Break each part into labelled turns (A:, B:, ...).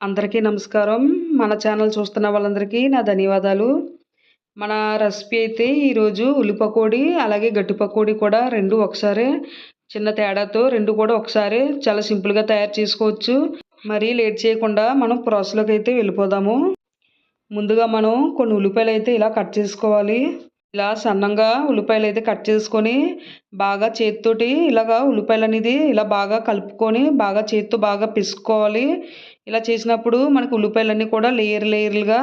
A: అందరికీ నమస్కారం. మన ఛానల్ చూస్తున్న వాళ్ళందరికీ నా ధన్యవాదాలు. మన రెసిపీ అయితే ఈరోజు ఉల్లి పకోడీ అలాగే గట్టి పకోడీ కూడా రెండు ఒకసారి చిన్న తేడాతో రెండు కూడా ఒకసారి చాలా సింపుల్గా తయారు చేసుకోవచ్చు. మరీ లేట్ చేయకుండా మనం ప్రాసెస్లోకి అయితే వెళ్ళిపోదాము. ముందుగా మనం కొన్ని ఉల్లిపాయలు అయితే ఇలా కట్ చేసుకోవాలి. ఇలా సన్నంగా ఉల్లిపాయలు అయితే కట్ చేసుకొని బాగా చేతితోటి ఇలాగా ఉల్లిపాయలు అనేది ఇలా బాగా కలుపుకొని బాగా చేతితో బాగా పిసుకోవాలి ఇలా చేసినప్పుడు మనకి ఉల్లిపాయలన్నీ కూడా లేయర్ లేయర్లుగా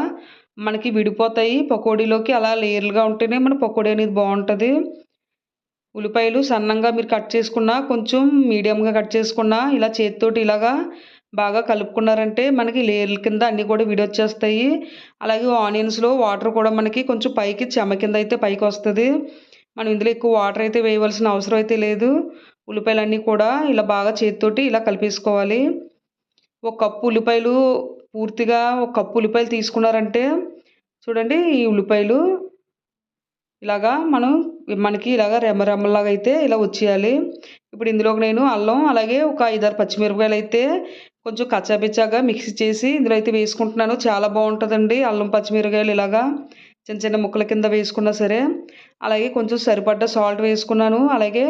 A: మనకి విడిపోతాయి. పకోడీలోకి అలా లేయర్లుగా ఉంటేనే మన పకోడీ అనేది బాగుంటుంది. ఉల్లిపాయలు సన్నంగా మీరు కట్ చేసుకున్న కొంచెం మీడియంగా కట్ చేసుకున్న ఇలా చేతితోటి ఇలాగా బాగా కలుపుకున్నారంటే మనకి లేయర్ల కింద అన్నీ కూడా విడొచ్చేస్తాయి. అలాగే ఆనియన్స్లో వాటర్ కూడా మనకి కొంచెం పైకి చెమ కింద అయితే పైకి వస్తుంది. మనం ఇందులో ఎక్కువ వాటర్ అయితే వేయవలసిన అవసరం అయితే లేదు. ఉల్లిపాయలన్నీ కూడా ఇలా బాగా చేతితోటి ఇలా కలిపేసుకోవాలి. ఒక కప్పు ఉల్లిపాయలు పూర్తిగా ఒక కప్పు ఉల్లిపాయలు తీసుకున్నారంటే చూడండి ఈ ఉల్లిపాయలు ఇలాగా మనం మనకి ఇలాగ రెమ్మ రెమ్మలాగా అయితే ఇలా వచ్చేయాలి. ఇప్పుడు ఇందులోకి నేను అల్లం అలాగే ఒక ఐదారు పచ్చిమిరపకాయలు అయితే కొంచెం కచ్చాపిచ్చాగా మిక్సీ చేసి ఇందులో అయితే వేసుకుంటున్నాను. చాలా బాగుంటుందండి అల్లం పచ్చిమిరకాయలు ఇలాగా చిన్న చిన్న ముక్కల కింద వేసుకున్నా సరే. అలాగే కొంచెం సరిపడ్డ సాల్ట్ వేసుకున్నాను. అలాగే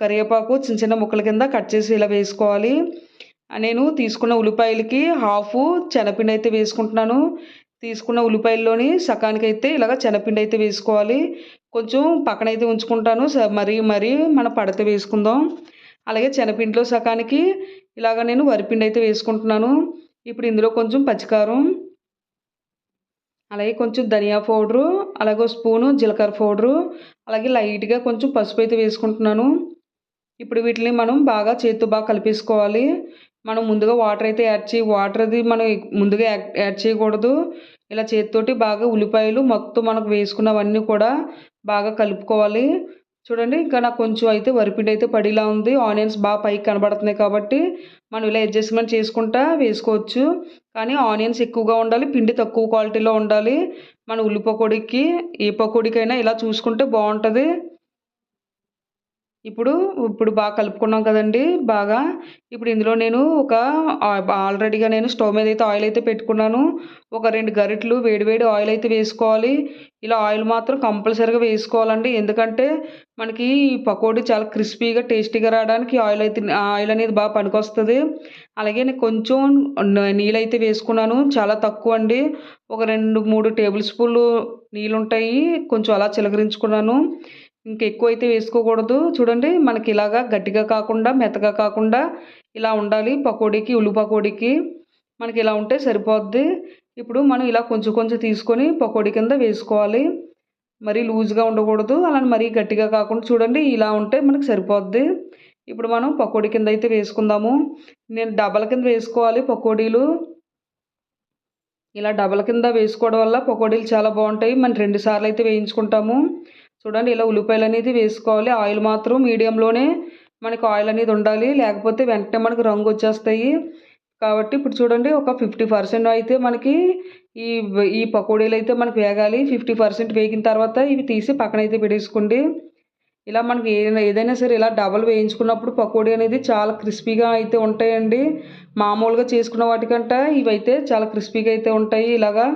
A: కరివేపాకు చిన్న చిన్న ముక్కల కింద కట్ చేసి ఇలా వేసుకోవాలి. నేను తీసుకున్న ఉల్లిపాయలకి హాఫ్ శనగపిండి అయితే వేసుకుంటున్నాను. తీసుకున్న ఉల్లిపాయల్లోని సకానికి అయితే ఇలాగ శనగపిండి అయితే వేసుకోవాలి. కొంచెం పక్కన అయితే ఉంచుకుంటాను. మరీ మరీ మన పడత వేసుకుందాం. అలాగే శనగపిండిలో సకానికి ఇలాగ నేను వరిపిండి అయితే వేసుకుంటున్నాను. ఇప్పుడు ఇందులో కొంచెం పచ్చికారం అలాగే కొంచెం ధనియా పౌడరు అలాగే స్పూను జీలకర్ర పౌడరు అలాగే లైట్గా కొంచెం పసుపు అయితే వేసుకుంటున్నాను. ఇప్పుడు వీటిని మనం బాగా చేతితో బాగా కలిపేసుకోవాలి. మనం ముందుగా వాటర్ అయితే యాడ్ చేయి వాటర్ అది మనం ముందుగా యాడ్ చేయకూడదు. ఇలా చేతితోటి బాగా ఉల్లిపాయలు మొత్తం మనకు వేసుకున్నవన్నీ కూడా బాగా కలుపుకోవాలి. చూడండి ఇంకా నాకు కొంచెం అయితే వరిపిండి అయితే పడిలా ఉంది. ఆనియన్స్ బాగా పైకి కనబడుతున్నాయి కాబట్టి మనం ఇలా అడ్జస్ట్మెంట్ చేసుకుంటా వేసుకోవచ్చు. కానీ ఆనియన్స్ ఎక్కువగా ఉండాలి పిండి తక్కువ క్వాలిటీలో ఉండాలి. మన ఉల్లి పకోడీకి ఏ పకోడీకైనా ఇలా చూసుకుంటే బాగుంటుంది. ఇప్పుడు ఇప్పుడు బాగా కలుపుకున్నాం కదండి బాగా. ఇప్పుడు ఇందులో నేను ఒక ఆల్రెడీగా నేను స్టవ్ మీద అయితే ఆయిల్ అయితే పెట్టుకున్నాను. ఒక రెండు గరిటెలు వేడివేడి ఆయిల్ అయితే వేసుకోవాలి. ఇలా ఆయిల్ మాత్రం కంపల్సరీగా వేసుకోవాలండి. ఎందుకంటే మనకి పకోడీ చాలా క్రిస్పీగా టేస్టీగా రావడానికి ఆయిల్ అయితే ఆయిల్ అనేది బాగా పనికొస్తుంది. అలాగే నేను కొంచెం నీళ్ళు అయితే వేసుకున్నాను. చాలా తక్కువ అండి. ఒక రెండు మూడు టేబుల్ స్పూన్లు నీళ్ళు ఉంటాయి కొంచెం అలా చిలకరించుకున్నాను. ఇంక ఎక్కువ అయితే వేసుకోకూడదు. చూడండి మనకి ఇలాగా గట్టిగా కాకుండా మెత్తగా కాకుండా ఇలా ఉండాలి. పకోడీకి ఉల్లి పకోడీకి మనకి ఇలా ఉంటే సరిపోద్ది. ఇప్పుడు మనం ఇలా కొంచెం కొంచెం తీసుకొని పకోడీ కింద వేసుకోవాలి. మరీ లూజ్గా ఉండకూడదు. అలా మరీ గట్టిగా కాకుండా చూడండి ఇలా ఉంటే మనకి సరిపోద్ది. ఇప్పుడు మనం పకోడీ కింద అయితే వేసుకుందాము. నేను డబల్ కింద వేసుకోవాలి పకోడీలు. ఇలా డబల్ కింద వేసుకోవడం వల్ల పకోడీలు చాలా బాగుంటాయి. మనం రెండు సార్లు అయితే వేయించుకుంటాము. చూడండి ఇలా ఉల్లిపాయలు అనేది వేసుకోవాలి. ఆయిల్ మాత్రం మీడియంలోనే మనకి ఆయిల్ అనేది ఉండాలి. లేకపోతే వెంటనే మనకు రంగు వచ్చేస్తాయి. కాబట్టి ఇప్పుడు చూడండి ఒక ఫిఫ్టీ పర్సెంట్ అయితే మనకి ఈ ఈ పకోడీలు అయితే మనకి వేగాలి. ఫిఫ్టీ పర్సెంట్ వేగిన తర్వాత ఇవి తీసి పక్కన అయితే పెట్టేసుకోండి. ఇలా మనకి ఏదైనా ఏదైనా సరే ఇలా డబల్ వేయించుకున్నప్పుడు పకోడీ అనేది చాలా క్రిస్పీగా అయితే ఉంటాయండి. మామూలుగా చేసుకున్న వాటికంటే ఇవైతే చాలా క్రిస్పీగా అయితే ఉంటాయి ఇలాగా.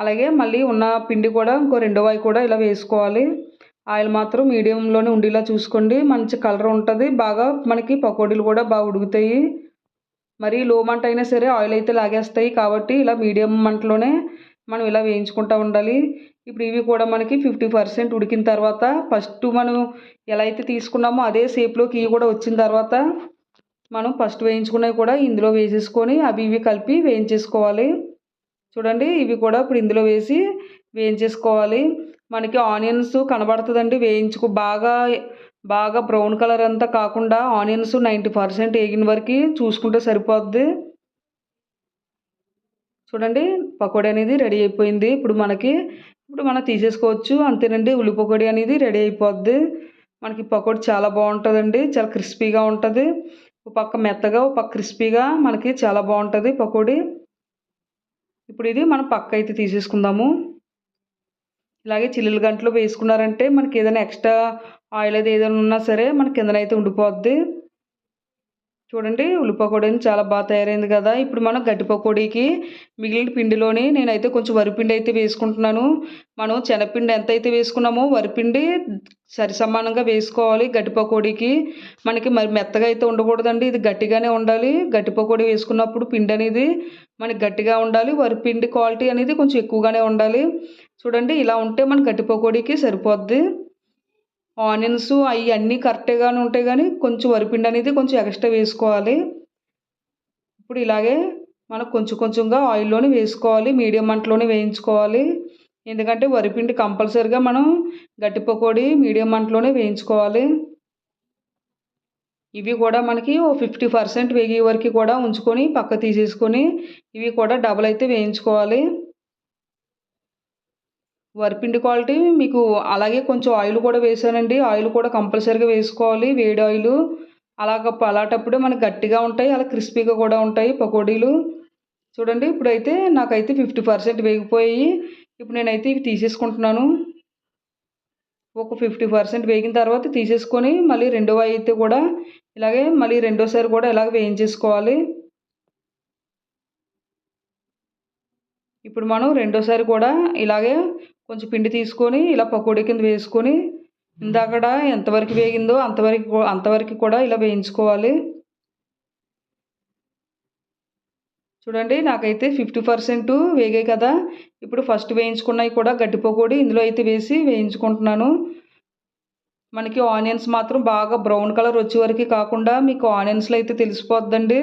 A: అలాగే మళ్ళీ ఉన్న పిండి కూడా ఇంకో రెండో వాయి కూడా ఇలా వేసుకోవాలి. ఆయిల్ మాత్రం మీడియంలోనే ఉండేలా చూసుకోండి. మంచి కలర్ ఉంటుంది. బాగా మనకి పకోడీలు కూడా బాగా ఉడుకుతాయి. మరి లో మంట అయినా సరే ఆయిల్ అయితే లాగేస్తాయి కాబట్టి ఇలా మీడియం మంటలోనే మనం ఇలా వేయించుకుంటూ ఉండాలి. ఇప్పుడు ఇవి కూడా మనకి ఫిఫ్టీ పర్సెంట్ ఉడికిన తర్వాత ఫస్ట్ మనం ఎలా అయితే తీసుకున్నామో అదే షేప్లోకి ఇవి కూడా వచ్చిన తర్వాత మనం ఫస్ట్ వేయించుకున్నవి కూడా ఇందులో వేసేసుకొని అవి ఇవి కలిపి వేయించేసుకోవాలి. చూడండి ఇవి కూడా ఇప్పుడు ఇందులో వేసి వేయించేసుకోవాలి. మనకి ఆనియన్స్ కనబడుతుందండి వేయించుకు బాగా బాగా బ్రౌన్ కలర్ అంతా కాకుండా ఆనియన్స్ నైంటీ పర్సెంట్ వేగిన వరకు చూసుకుంటే సరిపోద్ది. చూడండి పకోడీ అనేది రెడీ అయిపోయింది. ఇప్పుడు మనకి ఇప్పుడు మనం తీసేసుకోవచ్చు. అంతేనండి ఉల్లి పకోడీ అనేది రెడీ అయిపోద్ది. మనకి పకోడీ చాలా బాగుంటుందండి చాలా క్రిస్పీగా ఉంటుంది. ఒక పక్క మెత్తగా ఒక పక్క క్రిస్పీగా మనకి చాలా బాగుంటుంది పకోడీ. ఇప్పుడు ఇది మనం పక్క అయితే తీసేసుకుందాము. ఇలాగే చిల్లులు గంటలు వేసుకున్నారంటే మనకి ఏదైనా ఎక్స్ట్రా ఆయిల్ అది ఏదైనా ఉన్నా సరే మన కిందనైతే ఉండిపోద్ది. చూడండి ఉల్లిపకోడీ చాలా బాగా తయారైంది కదా. ఇప్పుడు మనం గట్టి పకోడీకి మిగిలిన పిండిలోని నేనైతే కొంచెం వరిపిండి అయితే వేసుకుంటున్నాను. మనం శనగపిండి ఎంత అయితే వేసుకున్నామో వరిపిండి సరి సమానంగా వేసుకోవాలి గట్టి పకోడీకి. మనకి మరి మెత్తగా అయితే ఉండకూడదండి ఇది గట్టిగానే ఉండాలి. గట్టి పకోడీ వేసుకున్నప్పుడు పిండి అనేది మనకి గట్టిగా ఉండాలి వరిపిండి క్వాలిటీ అనేది కొంచెం ఎక్కువగానే ఉండాలి. చూడండి ఇలా ఉంటే మన గట్టి పకోడీకి సరిపోద్ది. ఆనియన్స్ అవి అన్నీ కరెక్ట్గానే ఉంటాయి కానీ కొంచెం వరిపిండి అనేది కొంచెం ఎక్స్ట్రా వేసుకోవాలి. ఇప్పుడు ఇలాగే మనం కొంచెం కొంచెంగా ఆయిల్లోనే వేసుకోవాలి మీడియం మంటలోనే వేయించుకోవాలి. ఎందుకంటే వరిపిండి కంపల్సరిగా మనం గట్టి పకోడీ మీడియం మంటలోనే వేయించుకోవాలి. ఇవి కూడా మనకి ఓ ఫిఫ్టీ పర్సెంట్ వేగే వరకు కూడా ఉంచుకొని పక్క తీసేసుకొని ఇవి కూడా డబల్ అయితే వేయించుకోవాలి. వరిపిండి క్వాలిటీ మీకు అలాగే కొంచెం ఆయిల్ కూడా వేసానండి. ఆయిల్ కూడా కంపల్సరీగా వేసుకోవాలి. వేడి ఆయిల్. అలాగ అలాటప్పుడే మనకి గట్టిగా ఉంటాయి. అలా క్రిస్పీగా కూడా ఉంటాయి పకోడీలు. చూడండి ఇప్పుడైతే నాకైతే ఫిఫ్టీ పర్సెంట్ వేగిపోయి ఇప్పుడు నేనైతే ఇవి తీసేసుకుంటున్నాను. ఒక ఫిఫ్టీ పర్సెంట్ వేగిన తర్వాత తీసేసుకొని మళ్ళీ రెండవ అయితే కూడా ఇలాగే మళ్ళీ రెండోసారి కూడా ఇలాగ వేయించేసుకోవాలి. ఇప్పుడు మనం రెండోసారి కూడా ఇలాగే కొంచెం పిండి తీసుకొని ఇలా పకోడీ కింద వేసుకొని ఇందాకడ ఎంతవరకు వేగిందో అంతవరకు అంతవరకు కూడా ఇలా వేయించుకోవాలి. చూడండి నాకైతే ఫిఫ్టీ పర్సెంట్ వేగాయి కదా. ఇప్పుడు ఫస్ట్ వేయించుకున్నవి కూడా గట్టి పకోడీ ఇందులో అయితే వేసి వేయించుకుంటున్నాను. మనకి ఆనియన్స్ మాత్రం బాగా బ్రౌన్ కలర్ వచ్చే వరకు కాకుండా మీకు ఆనియన్స్లో అయితే తెలిసిపోద్దండి.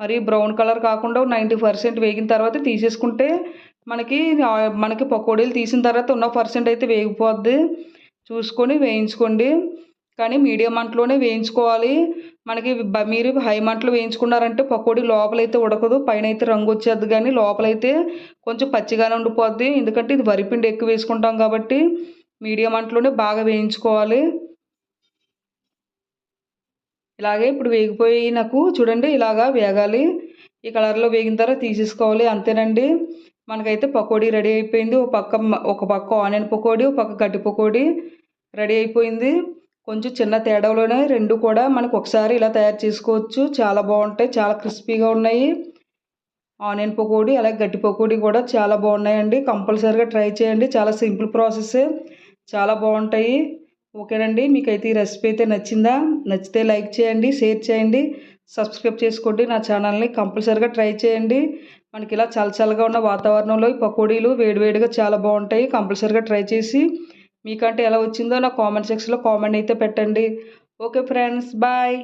A: మరి బ్రౌన్ కలర్ కాకుండా నైంటీ పర్సెంట్ వేగిన తర్వాత తీసేసుకుంటే మనకి మనకి పకోడీలు తీసిన తర్వాత ఉన్న పర్సెంట్ అయితే వేగిపోద్ది. చూసుకొని వేయించుకోండి. కానీ మీడియం మంటలోనే వేయించుకోవాలి. మనకి మీరు హై మంటలు వేయించుకున్నారంటే పకోడీ లోపలైతే ఉడకదు పైన అయితే రంగు వచ్చేది కానీ లోపలైతే కొంచెం పచ్చిగానే ఉండిపోద్ది. ఎందుకంటే ఇది వరిపిండి ఎక్కువ వేసుకుంటాం కాబట్టి మీడియం మంటలోనే బాగా వేయించుకోవాలి. ఇలాగే ఇప్పుడు వేగిపోయి నాకు చూడండి ఇలాగా వేగాలి. ఈ కలర్లో వేగిన తర్వాత తీసేసుకోవాలి అంతేనండి. మనకైతే పకోడీ రెడీ అయిపోయింది. ఒక పక్క ఒక పక్క ఆనియన్ పకోడీ ఒక పక్క గడ్డి పకోడీ రెడీ అయిపోయింది. కొంచెం చిన్న తేడాలోనే రెండు కూడా మనకు ఒకసారి ఇలా తయారు చేసుకోవచ్చు. చాలా బాగుంటాయి చాలా క్రిస్పీగా ఉన్నాయి. ఆనియన్ పకోడీ అలాగే గట్టి పకోడీ కూడా చాలా బాగున్నాయండి. కంపల్సరీగా ట్రై చేయండి. చాలా సింపుల్ ప్రాసెస్ చాలా బాగుంటాయి. ఓకేనండి మీకైతే ఈ రెసిపీ అయితే నచ్చిందా? నచ్చితే లైక్ చేయండి షేర్ చేయండి సబ్స్క్రైబ్ చేసుకోండి నా ఛానల్ని కంపల్సరీగా ట్రై చేయండి. మనకి ఇలా చలచలగా ఉన్న వాతావరణంలో ఈ పకోడీలు వేడివేడిగా చాలా బాగుంటాయి కంపల్సరీగా ట్రై చేసి. మీకంటే ఎలా వచ్చిందో నా కామెంట్ సెక్షన్లో కామెంట్ అయితే పెట్టండి. Okay friends bye.